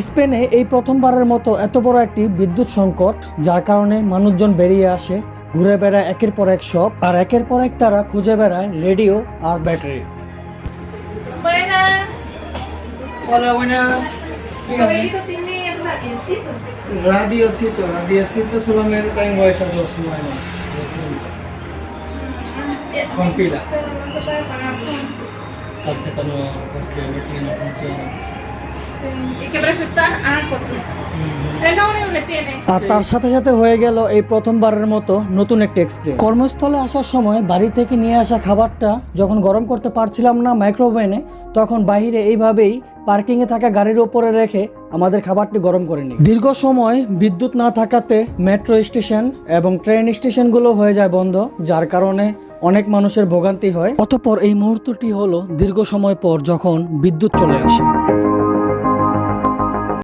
স্পেনে এই প্রথমবারের মতো এত বড় একটি বিদ্যুৎ সংকট যার কারণে মানুষজন বেরিয়ে আসে ঘুরে বেড়ায় একের পর এক সব আর একের পর এক তারা খুঁজে বেড়ায় রেডিও আর battery Buenas. Hola, buenas. Tiene radiocito. Radiocito, radiocito solamente tengo esas dos lo siento. Con pila. Pero no se puede pagar con. Tarjeta nueva porque mi no funciona. ¿Y qué precio está? Es lo único que tiene. আর তার সাথে সাথে হয়ে গেল এই প্রথমবারের মতো নতুন একটি এক্সপিরিয়েন্স কর্মস্থলে আসার সময় বাড়ি থেকে নিয়ে আসা খাবারটা যখন গরম করতে পারছিলাম না মাইক্রোওভেনে তখন বাইরে এইভাবেই পার্কিংয়ে থাকা গাড়ির ওপরে রেখে আমাদের খাবারটি গরম করে নিই। দীর্ঘ সময় বিদ্যুৎ না থাকাতে মেট্রো স্টেশন এবং ট্রেন স্টেশনগুলো হয়ে যায় বন্ধ যার কারণে অনেক মানুষের ভোগান্তি হয়। অতপর এই মুহূর্তটি হলো দীর্ঘ সময় পর যখন বিদ্যুৎ চলে আসে।